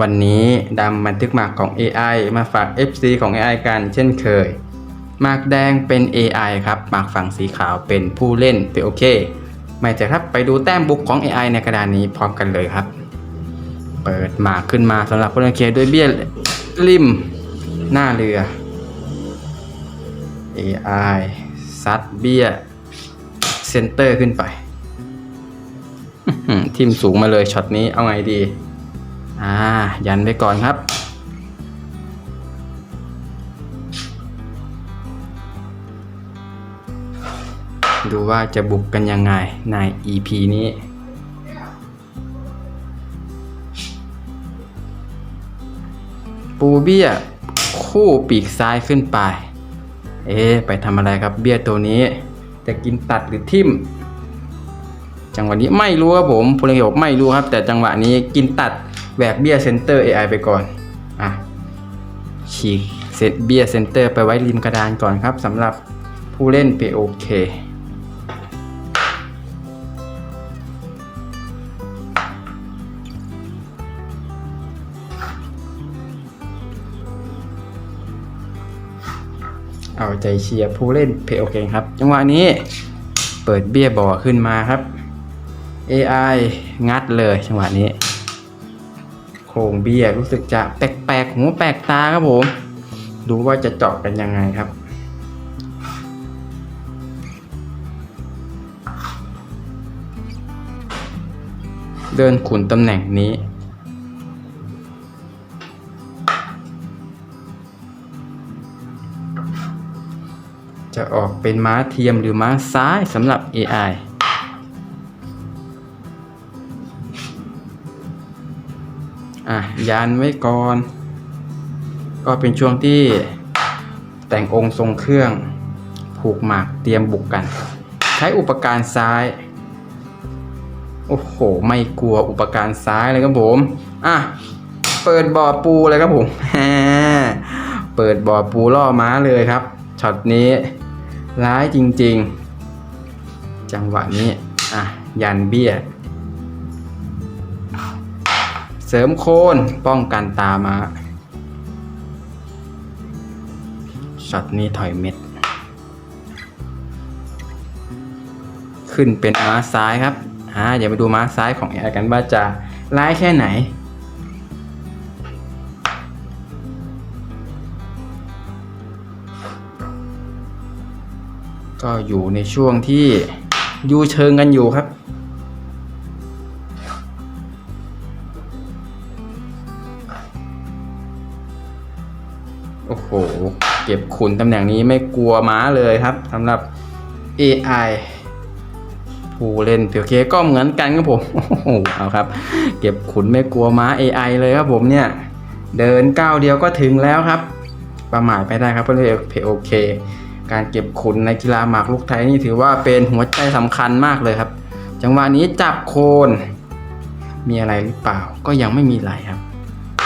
วันนี้ดำบันทึกหมากของ AI มาฝาก FC ของ AI กันเช่นเคย หมากแดงเป็น AI ครับ หมากฝั่งสีขาวเป็นผู้เล่นเป็นโอเค ไม่จะครับไปดูแต้มบุกของ AI ในกระดานนี้พร้อมกันเลยครับ เปิดหมากขึ้นมาสำหรับคนเคด้วยเบี้ยริมหน้าเรือ AI ซัดเบี้ยเซนเตอร์ขึ้นไปทิมสูงมาเลยช็อตนี้เอาไงดี อ่า ยันไว้ก่อนครับ ดูว่าจะบุกกันยังไงใน EP นี้ปูเบี้ยคู่ปีกซ้ายขึ้นไป เอ๊ไปทำอะไรครับเบี้ยตัวนี้ จะกินตัดหรือทิ่ม จังหวะนี้ไม่รู้ครับผมพลเอกบอกไม่รู้ครับ แต่จังหวะนี้กินตัด แหวกเบียเซนเตอร์ AI ไปก่อนอะฉีกเซตเบียเซนเตอร์ไปไว้ริมกระดานก่อนครับสำหรับผู้เล่น POK เอาใจเชียร์ผู้เล่น POK ครับ จังหวะนี้เปิดเบี้ยบ่อขึ้นมาครับ AI งัดเลยจังหวะนี้ งเบี้ยรู้สึกจะแปลกๆหูแปลกตาครับผมดูว่าจะเจาะกันยังไงครับเดินขุนตำแหน่งนี้ จะออกเป็นม้าเทียมหรือม้าซ้ายสำหรับ AI อะยันไว้ก่อน ก็เป็นช่วงที่แต่งองค์ทรงเครื่องผูกหมากเตรียมบุกกัน ใช้อุปการณ์ซ้าย โอ้โห ไม่กลัวอุปการณ์ซ้ายเลยครับผม อะ เปิดบ่อปูเลยครับผมแฮเปิดบ่อปูล่อม้าเลยครับช็อตนี้ร้ายจริง ๆ จังหวะนี้ อะ ยันเบี้ย เสริมโคนป้องกันตามาช็อตนี้ถอยเม็ด ขึ้นเป็นม้าซ้ายครับอ่าเดี๋ยวมาดูม้าซ้ายของแอร์กันว่าจะร้ายแค่ไหน ก็อยู่ในช่วงที่ยูเชิงกันอยู่ครับ ก็บขุนตำแหน่งนี้ไม่กลัวม้าเลยครับสำหรับ AI ผู้เล่นเพียวเคก็เหมือนกันครับผมโอ้โหเอาครับ เก็บขุนไม่กลัวม้า AI เลยครับผมเนี่ย เดินก้าวเดียวก็ถึงแล้วครับ ประมาทไม่ได้ครับเพื่อนเพโอเค การเก็บขุนในกีฬาหมากลูกไทยนี่ถือว่าเป็นหัวใจสำคัญมากเลยครับ จังหวะนี้จับโคน มีอะไรหรือเปล่าก็ยังไม่มีอะไรครับ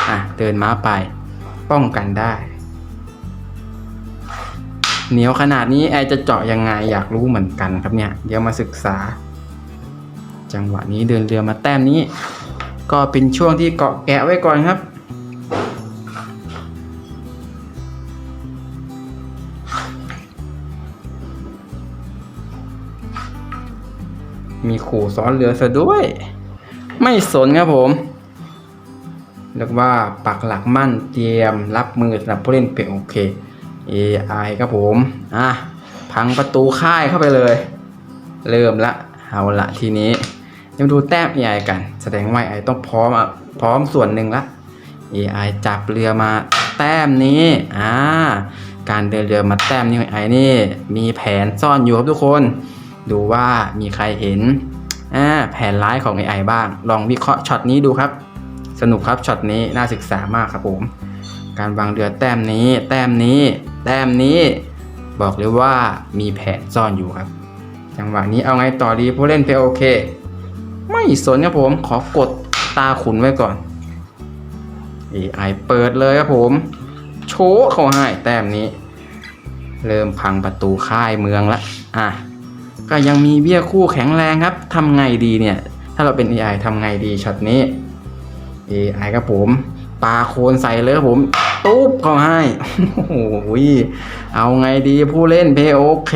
อะเดินม้าไปป้องกันได้ เหนียวขนาดนี้แอร์จะเจาะยังไงอยากรู้เหมือนกันครับเนี่ย เดี๋ยวมาศึกษา จังหวะนี้เดินเรือมาแต้มนี้ ก็เป็นช่วงที่เกาะแกะไว้ก่อนครับ มีขู่ซ้อนเรือซะด้วย ไม่สนครับผมเรียกว่าปักหลักมั่นเตรียมรับมือสำหรับผู้เล่นเป็นโอเค AI ครับผม อะ พังประตูค่ายเข้าไปเลย เริ่มละ เอาละทีนี้จะมาดูแต้ม AI กัน แสดงว่า AI ต้องพร้อมอะพร้อมส่วนหนึ่งละ AI จับเรือมาแต้มนี้ อ่า การเดินเรือมาแต้มนี้ของ AI นี่ มีแผนซ่อนอยู่ครับทุกคน ดูว่ามีใครเห็น อ่า แผนร้ายของ AI บ้าง ลองวิเคราะห์ช็อตนี้ดูครับ สนุกครับช็อตนี้น่าศึกษามากครับผม การวางเรือแต้มนี้ แต้มนี้ แต้มนี้ บอกเลยว่ามีแผนซ่อนอยู่ครับ จังหวะนี้เอาไงต่อดีผู้เล่นเพโอเค ไม่สนครับผมขอกดตาขุนไว้ก่อน AI เปิดเลยครับผม โชว์เขาให้แต้มนี้ เริ่มพังประตูค่ายเมืองละอะก็ยังมีเบี้ยคู่แข็งแรงครับทำไงดีเนี่ย ถ้าเราเป็น AI ทำไงดีช็อตนี้ AI ครับผม ปาโคนใส่เลยครับผม ตุ๊บเขาให้โอ้โหเอาไงดีผู้เล่นเพโอเค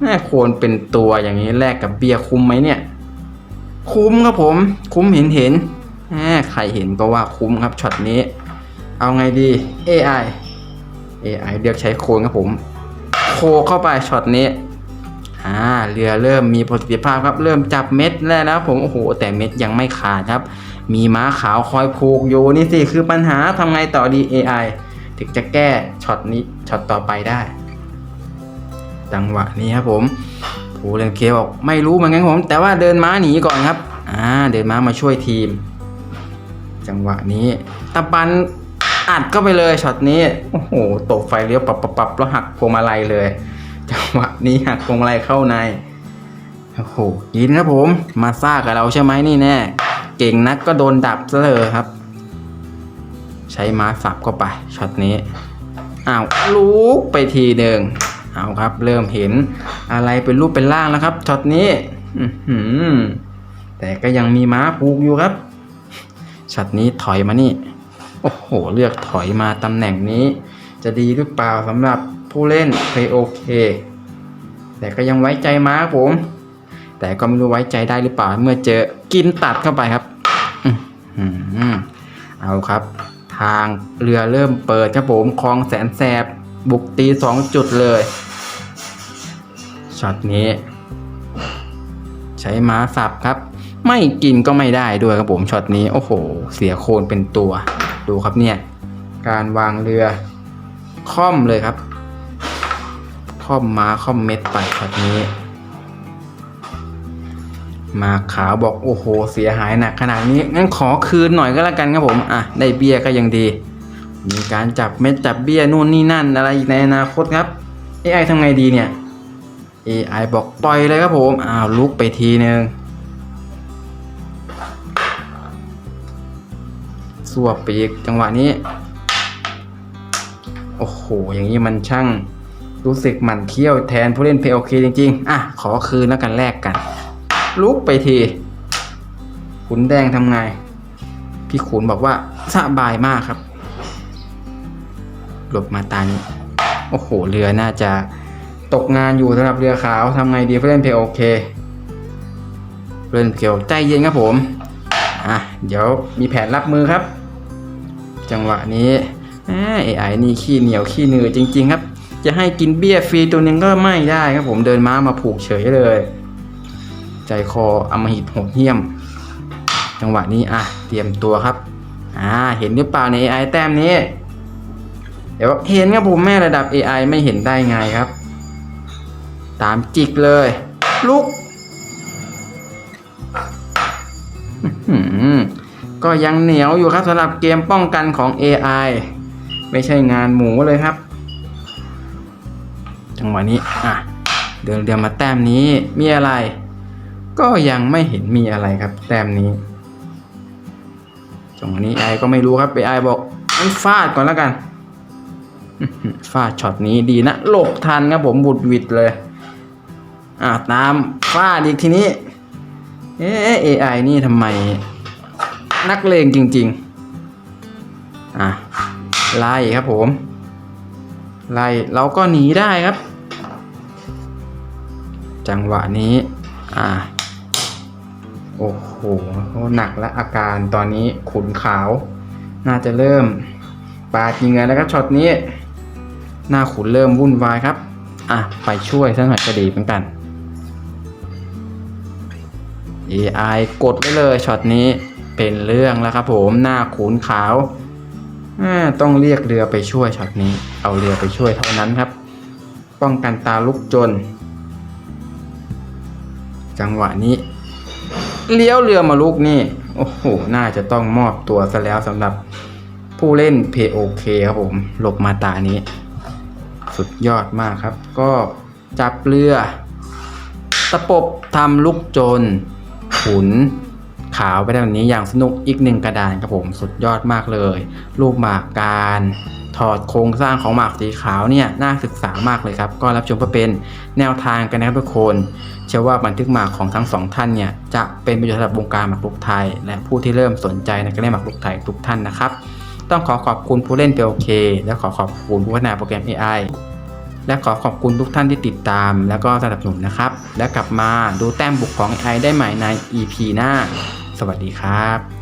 แม่โคนเป็นตัวอย่างนี้แลกกับเบี้ยคุ้มไหมเนี่ย คุ้มครับผม คุ้มเห็นเห็นแหมใครเห็นก็ว่าคุ้มครับช็อตนี้ เอาไงดี AI AI เลือกใช้โคนครับผม โคเข้าไปช็อตนี้อ่าเรือเริ่มมีประสิทธิภาพครับเริ่มจับเม็ดแล้วนะผมโอ้โหแต่เม็ดยังไม่ขาดครับ มีม้าขาวคอยผูกอยู่นี่สิคือปัญหาทำไงต่อดี AI ถึงจะแก้ช็อตนี้ช็อตต่อไปได้ จังหวะนี้ครับผมผู้เล่นเคบอกไม่รู้เหมือนกันผม แต่ว่าเดินม้าหนีก่อนครับ อ่า เดินม้ามาช่วยทีม จังหวะนี้ตะปันอัดเข้าไปเลยช็อตนี้โอ้โหตกไฟเลี้ยวปับปับปับแล้วหักพวงมาลัยเลย จังหวะนี้หักพวงมาลัยเข้าในโอ้โหยินครับผม มาซ่ากับเราใช่ไหมนี่แน่ เก่งนักก็โดนดับซะเลยครับ ใช้ม้าสับเข้าไปช็อตนี้อ้าวลุกไปทีหนึ่งเอาครับ เริ่มเห็นอะไรเป็นรูปเป็นร่างแล้วครับช็อตนี้แต่ก็ยังมีม้าผูกอยู่ครับช็อตนี้ถอยมานี่โอ้โห เลือกถอยมาตำแหน่งนี้ จะดีหรือเปล่าสำหรับผู้เล่นเพโอเค แต่ก็ยังไว้ใจม้าผม แต่ก็ไม่รู้ไว้ใจได้หรือเปล่า เมื่อเจอกินตัดเข้าไปครับ เอาครับ ทางเรือเริ่มเปิดครับผมคลองแสนแสบ บุกตีสองจุดเลยช็อตนี้ ใช้ม้าสับครับ ไม่กินก็ไม่ได้ด้วยครับผมช็อตนี้ โอ้โห เสียโคนเป็นตัว ดูครับเนี่ย การวางเรือค่อมเลยครับ ค่อมม้าค่อมเม็ดไปช็อตนี้ มาขาวบอกโอ้โห เสียหายหนักขนาดนี้งั้นขอคืนหน่อยก็แล้วกันครับผมอะได้เบี้ยก็ยังดี มีการจับเม็ดจับเบี้ยนู่นนี่นั่นอะไรอีกในอนาคตครับ AI ทำไงดีเนี่ย AI บอกปล่อยเลยครับผมอ้าวลุกไปทีนึงสวบไปอีกจังหวะนี้ โอ้โห อย่างนี้มันช่างรู้สึกหมันเคี้ยวแทนผู้เล่นเพลโอเคจริง ๆ อะ ขอคืนแล้วกันแลกกัน ลุกไปที ขุนแดงทำไง พี่ขุนบอกว่าสบายมากครับ หลบมาตานี้ โอ้โห เรือน่าจะตกงานอยู่สำหรับเรือขาวทำไงดีเพื่อนเพลโอเคเพื่อนเพลใจเย็นครับผม อะ เดี๋ยวมีแผนรับมือครับ จังหวะนี้เอไอนี่ขี้เหนียวขี้เหนือจริง ๆ ครับ จะให้กินเบี้ยฟรีตัวนึงก็ไม่ได้ครับผมเดินม้ามาผูกเฉยเลย ใจคออมหิตโหดเหี้ยม จังหวะนี้อะเตรียมตัวครับ อ่าเห็นหรือเปล่าใน AI แต้มนี้ เดี๋ยวเห็นครับผมแม่ระดับ AI ไม่เห็นได้ไงครับ ตามจิกเลย ลุกก็ยังเหนียวอยู่ครับสำหรับเกมป้องกันของ AI ไม่ใช่งานหมูเลยครับ จังหวะนี้อะเดินเดียวมาแต้มนี้มีอะไร ก็ยังไม่เห็นมีอะไรครับ แต้มนี้จังหวะนี้ไอก็ไม่รู้ครับไปไอบอกงั้นฟาดก่อนแล้วกันฟาดช็อตนี้ดีนะหลบทันครับผมบุดวิดเลย อ่าตามฟาดอีกทีนี้ เอ๊ะ AI นี่ทำไม นักเลงจริง ๆ อะไล่ครับผม ไล่เราก็หนีได้ครับ จังหวะนี้ อ่า โอ้โหหนักและอาการตอนนี้ขุนขาว น่าจะเริ่มปาดยิงเงินแล้วครับช็อตนี้ หน้าขุนเริ่มวุ่นวายครับ อะ ไปช่วยสักหน่อยก็ดีเหมือนกัน AI กดไว้เลยช็อตนี้เป็นเรื่องแล้วครับผมหน้าขุนขาวต้องเรียกเรือไปช่วยช็อตนี้ เอาเรือไปช่วยเท่านั้นครับ ป้องกันตาลุกจน จังหวะนี้ เลี้ยวเรือมาลุกนี่ โอ้โห น่าจะต้องมอบตัวซะแล้วสำหรับผู้เล่นเพโอเคครับผม หลบมาตานี้ สุดยอดมากครับ ก็จับเรือ ตะปบทำลูกโจรขุนขาวไปได้แบบนี้อย่างสนุกอีกหนึ่งกระดานครับผม สุดยอดมากเลย รูปหมากการถอดโครงสร้างของหมากสีขาวเนี่ยน่าศึกษามากเลยครับ ก็รับชมเพื่อเป็นแนวทางกันนะครับทุกคน เชื่อว่าบันทึกหมากของทั้งสองท่านเนี่ยจะเป็นประโยชน์สำหรับวงการหมากรุกไทย และผู้ที่เริ่มสนใจในการเล่นหมากรุกไทยทุกท่านนะครับ ต้องขอขอบคุณผู้เล่นเปโอเคและขอขอบคุณผู้พัฒนาโปรแกรม AI และขอขอบคุณทุกท่านที่ติดตามแล้วก็สนับสนุนนะครับ และกลับมาดูแต้มบุกของ AI ได้ใหม่ใน EP หน้า สวัสดีครับ